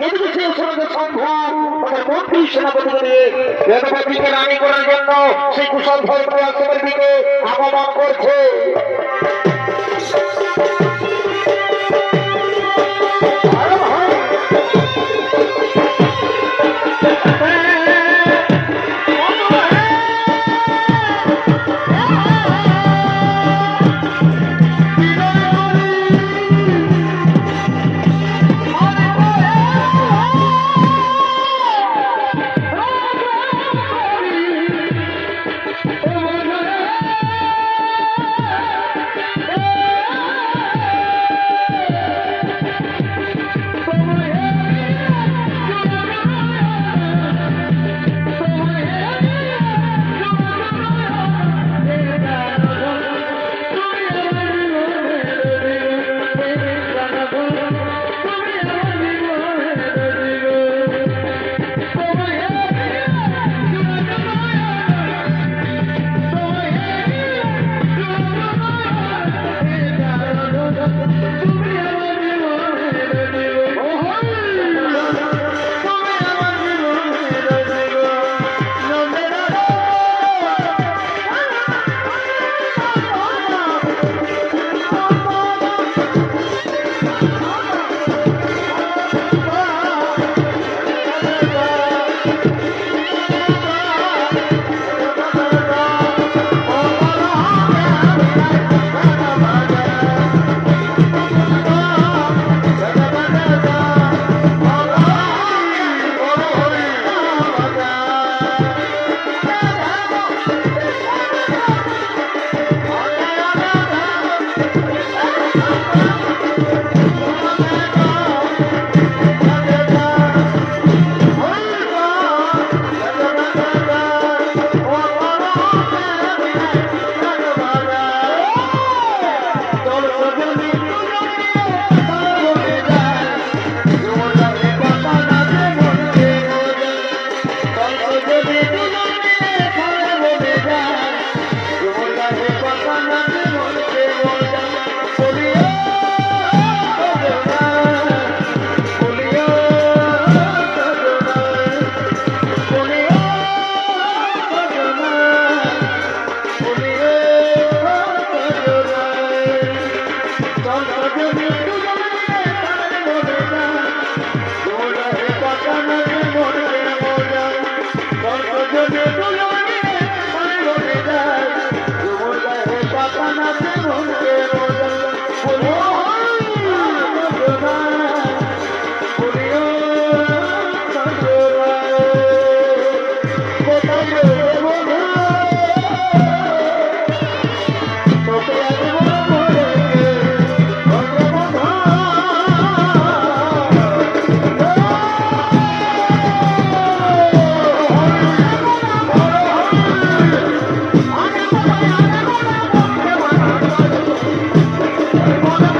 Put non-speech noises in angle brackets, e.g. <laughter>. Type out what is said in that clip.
এই বিষয়ে সমস্ত সংঘ তাদের মন্ত্রী সেনাপতিকে বেদবাদীকে রানি করার জন্য সেই কুশল ভদ্র আশ্রমের দিকে আগমন করছে। Mama. Oh, <laughs> போன